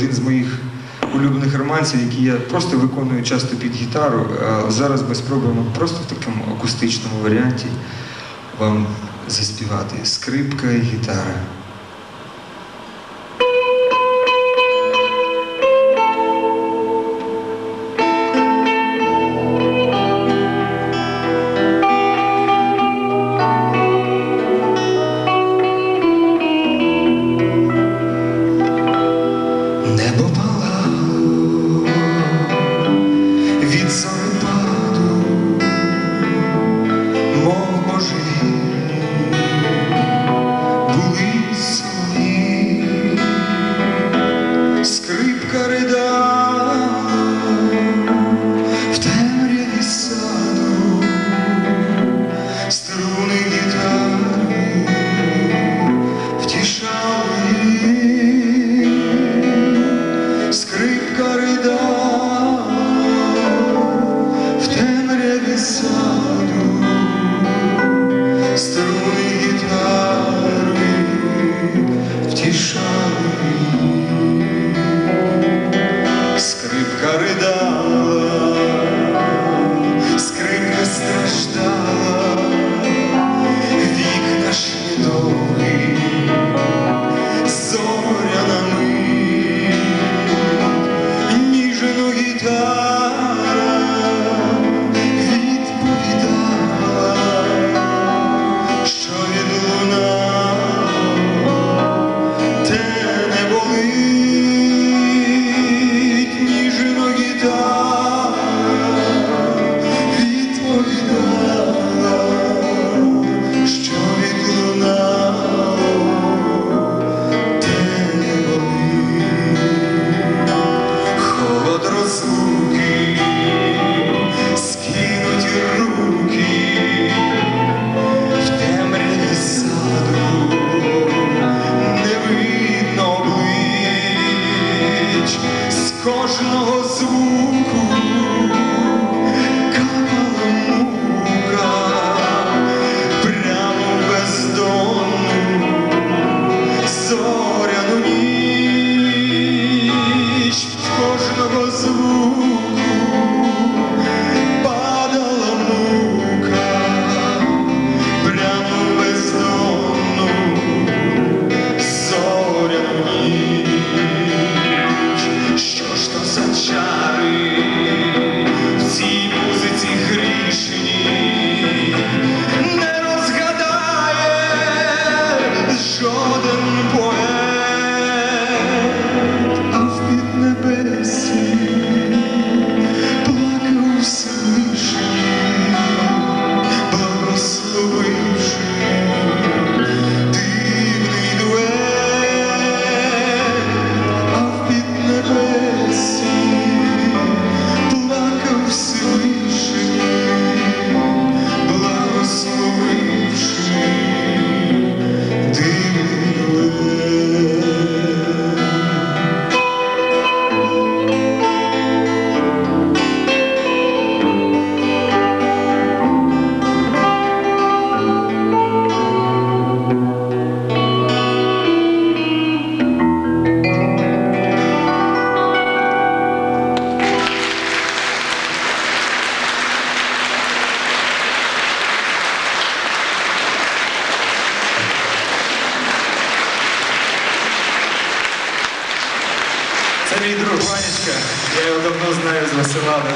один з моїх улюблених романців, який я просто виконую часто під гітару. Е, зараз ми спробуємо просто в такому акустичному варіанті вам заспівати скрипка і гітара. Krishna. Це мій друг Ванечка, я його давно знаю з Василана.